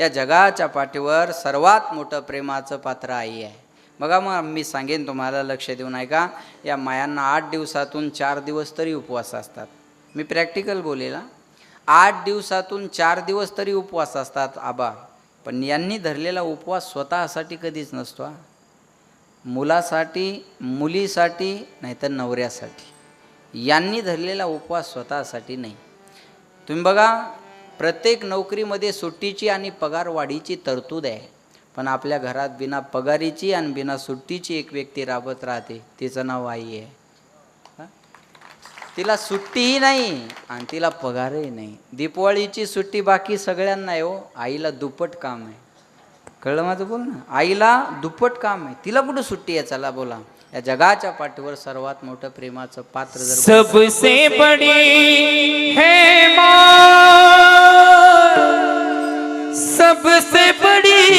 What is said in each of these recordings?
या जगाच्या पाठीवर सर्वात मोठं प्रेमाचं पात्र आई आहे. बघा मग मी सांगेन तुम्हाला लक्ष देऊन ऐका. या मायांना आठ दिवसातून चार दिवस तरी उपवास असतात. मी प्रॅक्टिकल बोलेला. आठ दिवसातून चार दिवस तरी उपवास असतात आबा. पण यांनी धरलेला उपवास स्वतःसाठी कधीच नसतो मुलासाठी मुलीसाठी नाहीतर नवऱ्यासाठी. यांनी धरलेला उपवास स्वतःसाठी नाही. तुम्ही बघा प्रत्येक नोकरीमध्ये सुट्टीची आणि पगारवाढीची तरतूद आहे. पण आपल्या घरात बिना पगारीची आणि बिना सुट्टीची एक व्यक्ती राबत राहते. तिचं नाव आई आहे? तिला सुट्टीही नाही आणि तिला पगारही नाही. दीपावळीची सुट्टी बाकी सगळ्यांना आहे हो. आईला दुप्पट काम आहे. कळलं माझं बोल ना? आईला दुप्पट काम आहे. तिला कुठं सुट्टी आहे? चला बोला. या जगाच्या पाठीवर सर्वात मोठं प्रेमाचं पात्र जर सबसे बड़ी है माँ सबसे बड़ी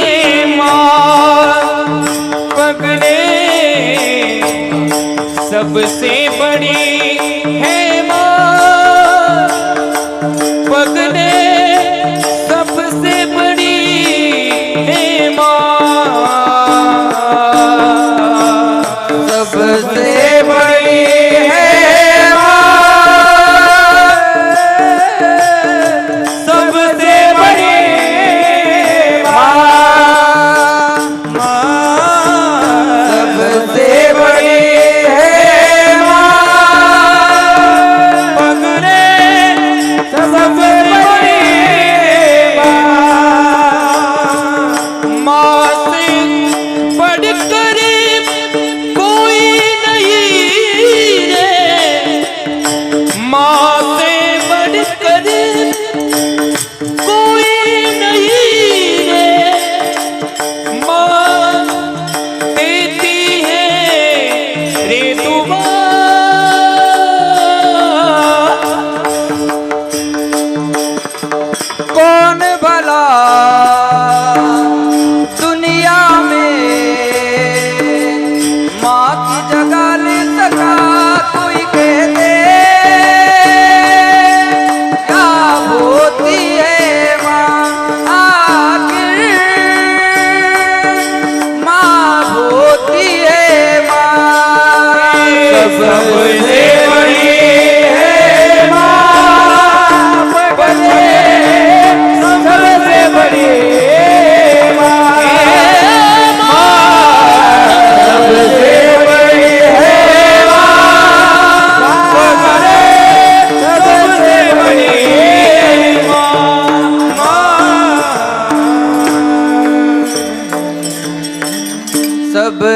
है माँ पकड़े। सबसे बड़ी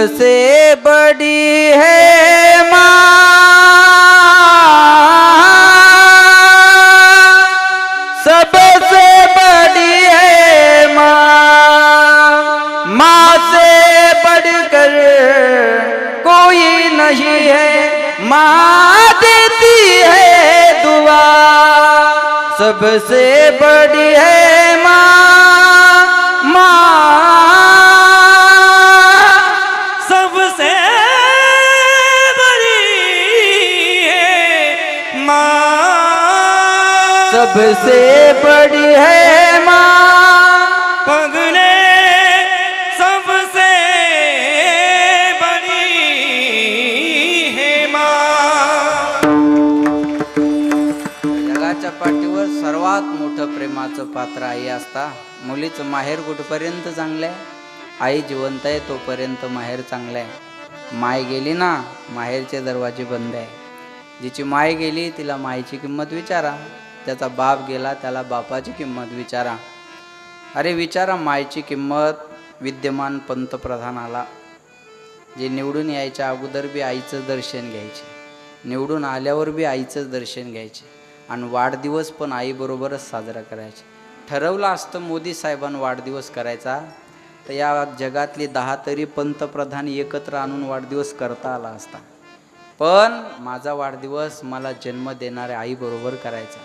सबसे बड़ी है माँ। सबसे बड़ी है माँ। माँ से बढ़कर कोई नहीं है। माँ देती है दुआ। सबसे बड़ी है माँ। माँ माँ। सबसे बड़ी है माँ। पगले सबसे बड़ी है माँ। जगाच्या पाठीवर सर्वात मोठं प्रेमाचं पात्र आई असता. मुलीचं माहेर कुठपर्यंत चांगलं आहे आई जिवंत आहे तोपर्यंत माहेर चांगलं आहे माय गेली ना माहेरचे दरवाजे बंद आहे. जिची माय गेली तिला मायची किंमत विचारा. त्याचा बाप गेला त्याला बापाची किंमत विचारा. अरे विचारा मायची किंमत विद्यमान पंतप्रधानाला. जे निवडून यायच्या अगोदर बी आईचं दर्शन घ्यायचे. निवडून आल्यावर बी आईचंच दर्शन घ्यायचे. आणि वाढदिवस पण आईबरोबरच साजरा करायचे. ठरवलं असतं मोदी साहेबांना वाढदिवस करायचा. तर या जगातले दहा तरी पंतप्रधान एकत्र आणून वाढदिवस करता आला असता. पण माझा वाढदिवस मला जन्म देणाऱ्या आईबरोबर करायचा.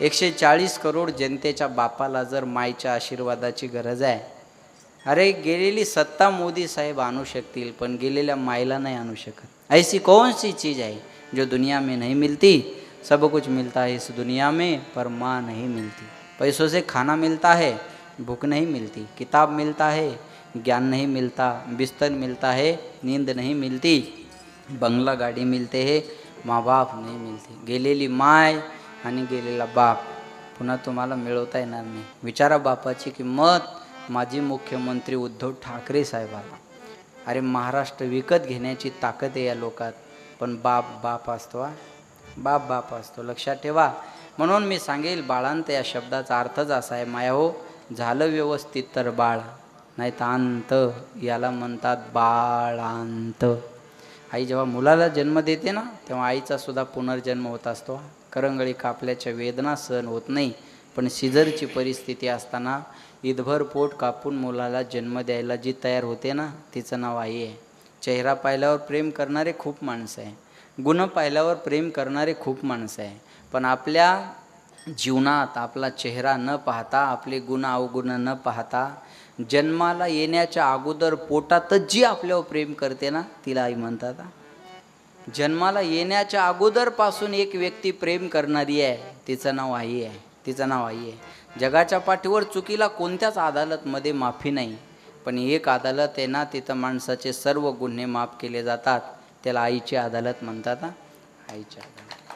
एकशे चाळीस करोड जनतेच्या बापाला जर मायच्या आशीर्वादाची गरज आहे. अरे गेलेली सत्ता मोदी साहेब आणू शकतील पण गेलेल्या मायला नाही आणू शकत. ऐसी कौन सी चीज़ आहे जो दुनिया में नहीं मिलती? सब कुछ मिलता है इस दुनिया में पर माँ नहीं मिलती. पैसों से खाना मिलता है भूख नहीं मिलती. किताब मिलता है ज्ञान नहीं मिलता. बिस्तर मिलता है नींद नहीं मिलती. बंगला गाडी मिळते हे मा बाप नाही मिळते. गेलेली माय आणि गेलेला बाप. पुन्हा तुम्हाला मिळवता येणार नाही. विचारा बापाची किंमत माजी मुख्यमंत्री उद्धव ठाकरे साहेबाला. अरे महाराष्ट्र विकत घेण्याची ताकद आहे या लोकात. पण बाप बाप असतो हा. बाप बाप असतो. लक्षात ठेवा. म्हणून मी सांगेल बाळांत या शब्दाचा अर्थच असा आहे माया हो झालं व्यवस्थित तर बाळ. नाही तर अंत याला म्हणतात बाळांत. आई जेव्हा मुलाला जन्म देते ना तेव्हा आईचा सुद्धा पुनर्जन्म होत असतो. करंगळी कापल्याच्या वेदना सहन होत नाही. पण सिझरची परिस्थिती असताना ईदभर पोट कापून मुलाला जन्म द्यायला जी तयार होते ना तिचं नाव आई आहे. चेहरा पाहिल्यावर प्रेम करणारे खूप माणसं आहे. गुण पाहिल्यावर प्रेम करणारे खूप माणसं आहे. पण आपल्या जीवनात आपला चेहरा न पाहता आपले गुण अवगुण न पाहता जन्माला येण्याच्या अगोदर पोटातच जी आपल्यावर प्रेम करते ना तिला आई म्हणतात जन्माला येण्याच्या अगोदरपासून एक व्यक्ती प्रेम करणारी आहे तिचं नाव आई आहे तिचं नाव आई आहे. जगाच्या पाठीवर चुकीला कोणत्याच अदालतमध्ये माफी नाही पण एक अदालत आहे ना तिथं माणसाचे सर्व गुन्हे माफ केले जातात त्याला आईची अदालत म्हणतात आईची अदालत.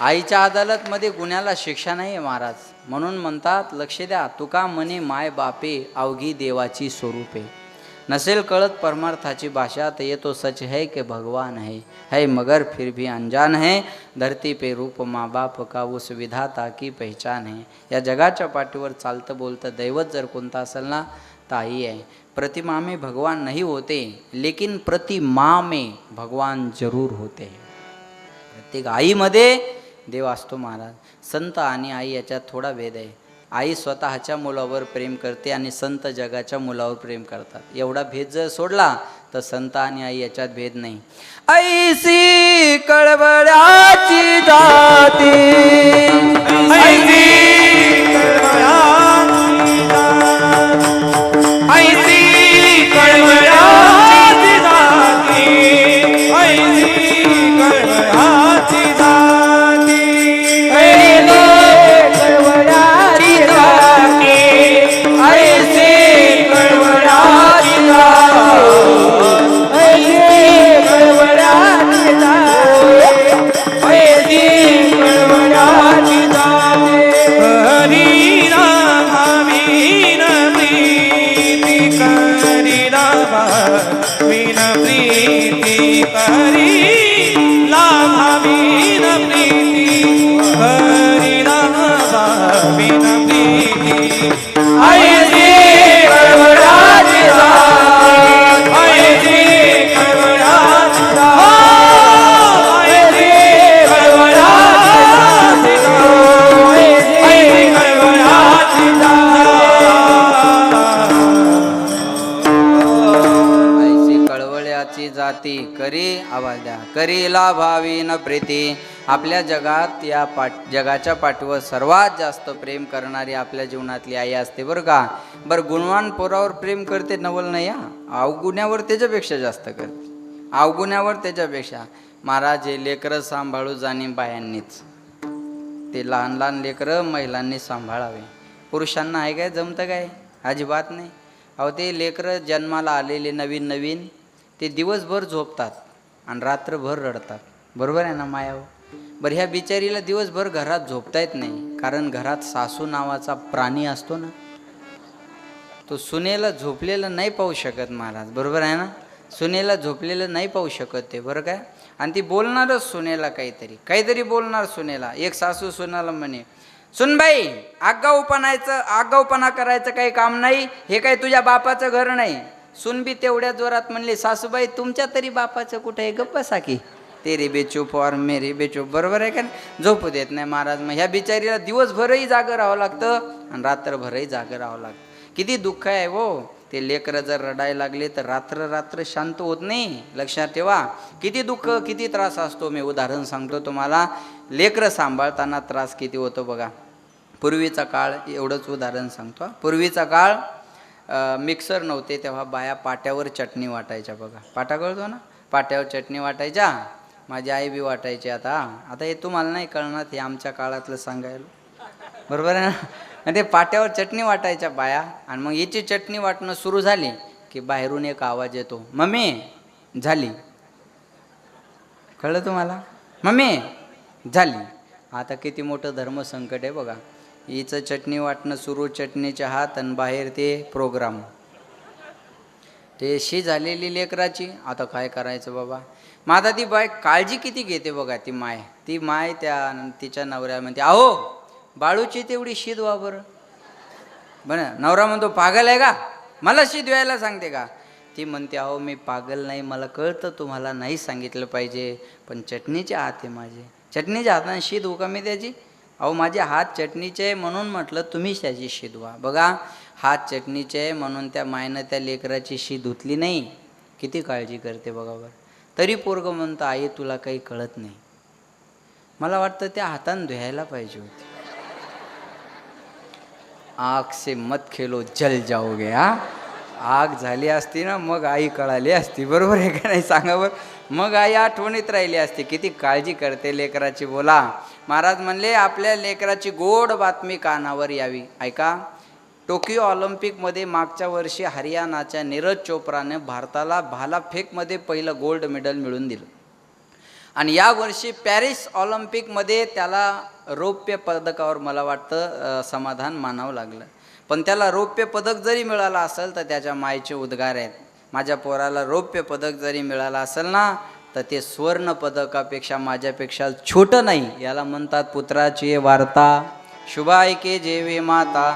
आईच्या अदालतमध्ये गुन्ह्याला शिक्षा नाही आहे महाराज. म्हणून म्हणतात लक्ष द्या तुका म्हणे माय बापे अवघी देवाची स्वरूपे. नसेल कळत परमार्थाची भाषा तर ये तो सच है के भगवान है. है मगर फिर भी अनजान है. धरती पे रूप माँ बाप का उस विधाता की पहचान है. या जगाच्या पाठीवर चालतं बोलतं दैवत जर कोणता असेल ना तर आई आहे. प्रतिमा में भगवान नहीं होते लेकिन प्रतिमा में भगवान जरूर होते. प्रत्येक आईमध्ये देव असतो महाराज. संत आणि आई याच्यात थोडा भेद आहे. आई स्वतःच्या मुलावर प्रेम करते आणि संत जगाच्या मुलावर प्रेम करतात. एवढा भेद जर सोडला तर संत आणि आई याच्यात भेद नाही. ऐसी कळवळ्याची जाती. ऐसी ऐसी न प्रीती. आपल्या जगात या पाठ जगाच्या पाठीवर सर्वात जास्त प्रेम करणारी आपल्या जीवनातली आई असते बरं का. बरं गुणवान पोरावर प्रेम करते नवल नाही या अवगुण्यावर त्याच्यापेक्षा जास्त करते. अवगुण्यावर त्याच्यापेक्षा. महाराज हे लेकरं सांभाळू जाणे बायांनीच. ते लहान लहान लेकरं महिलांनी सांभाळावे. पुरुषांना आहे काय जमतं काय? अजिबात नाही. अहो ते लेकरं जन्माला आलेले नवीन नवीन ते दिवसभर झोपतात आणि रात्रभर रडतात. बरोबर आहे ना मायाव? बरं ह्या बिचारीला दिवसभर घरात झोपता येत नाही कारण घरात सासू नावाचा प्राणी असतो ना. तो सुनेला झोपलेलं नाही पाहू शकत महाराज बरोबर आहे ना? सुनेला झोपलेलं नाही पाहू शकत ते बरं काय आणि ती बोलणारच सुनेला काहीतरी काहीतरी बोलणार सुनेला. एक सासू सुनाला म्हणे सुनबाई आगाऊपणायचं आगाऊपणा करायचं काही काम नाही हे काही तुझ्या बापाचं घर नाही. सुनबी तेवढ्या जोरात म्हणले सासूबाई तुमच्या तरी बापाचं कुठे आहे? गप्प की ते रे बेचूप और मेरे बरोबर आहे का झोपू देत नाही महाराज. मग ह्या बिचारीला दिवसभरही जागं राहावं लागतं आणि रात्रभरही जागं राहावं लागतं. किती दुःख आहे हो. ते लेकरं जर रडायला लागले तर रात्र रात्र शांत होत नाही. लक्षात ठेवा. किती दुःख किती त्रास असतो. मी उदाहरण सांगतो तुम्हाला. लेकरं सांभाळताना त्रास किती होतो बघा. पूर्वीचा काळ एवढंच उदाहरण सांगतो पूर्वीचा काळ मिक्सर नव्हते तेव्हा बाया पाट्यावर चटणी वाटायच्या बघा. पाटा कळतो ना? पाट्यावर चटणी वाटायच्या. माझी आई बी वाटायची आता. आता हे तुम्हाला नाही कळणार हे आमच्या काळातलं सांगायला. बरोबर आहे ना? आणि ते पाट्यावर चटणी वाटायच्या बाया. आणि मग याची चटणी वाटणं सुरू झाली की बाहेरून एक आवाज येतो मम्मी झाली. कळलं तुम्हाला? मम्मी झाली. आता किती मोठं धर्मसंकट आहे बघा. हिचं चटणी वाटणं सुरू चटणीच्या हात आणि बाहेर ते प्रोग्राम ते शी झालेली लेकराची. आता काय करायचं बाबा? मग आता ती बाय काळजी किती घेते बघा ती माय. ती माय त्या तिच्या नवऱ्या म्हणते अहो बाळूची तेवढी शीद व्हा बरं. बरं नवरा म्हणतो पागल आहे का? मला शीद व्हायला सांगते का? ती म्हणते अहो मी पागल नाही. मला कळतं तुम्हाला नाही सांगितलं पाहिजे पण चटणीचे हात आहे माझे. चटणीच्या हाताने शीद का मी त्याची? अहो माझे हात चटणीचे आहे म्हणून म्हटलं तुम्हीच त्याची शीद व्हा. बघा हात चटणीचे आहे म्हणून त्या मायनं त्या लेकराची शी धुतली नाही. किती काळजी करते बघा बरं. तरी पोरगं म्हणतं आई तुला काही कळत नाही. मला वाटतं त्या हातानं धुयायला पाहिजे होती. आग से मत खेलो जल जाओगे हा? आग झाली असती ना मग आई कळाली असती. बरोबर आहे का नाही? सांगा बरं. मग आई आठवणीत राहिली असती. किती काळजी करते लेकराची बोला. महाराज म्हणले आपल्या लेकराची गोड बातमी कानावर यावी. ऐका. टोकियो ऑलिम्पिकमध्ये मागच्या वर्षी हरियाणाच्या नीरज चोप्राने भारताला भालाफेकमध्ये पहिलं गोल्ड मेडल मिळवून दिलं. आणि यावर्षी पॅरिस ऑलिम्पिकमध्ये त्याला रौप्य पदकावर मला वाटतं समाधान मानावं लागलं. पण त्याला रौप्य पदक जरी मिळालं असेल तर त्याच्या मायचे उद्गार आहेत. माझ्या पोराला रौप्य पदक जरी मिळालं असेल ना तर ते सुवर्ण पदकापेक्षा माझ्यापेक्षा छोटं नाही याला म्हणतात पुत्राची वार्ता. शुभायके जेवे माता.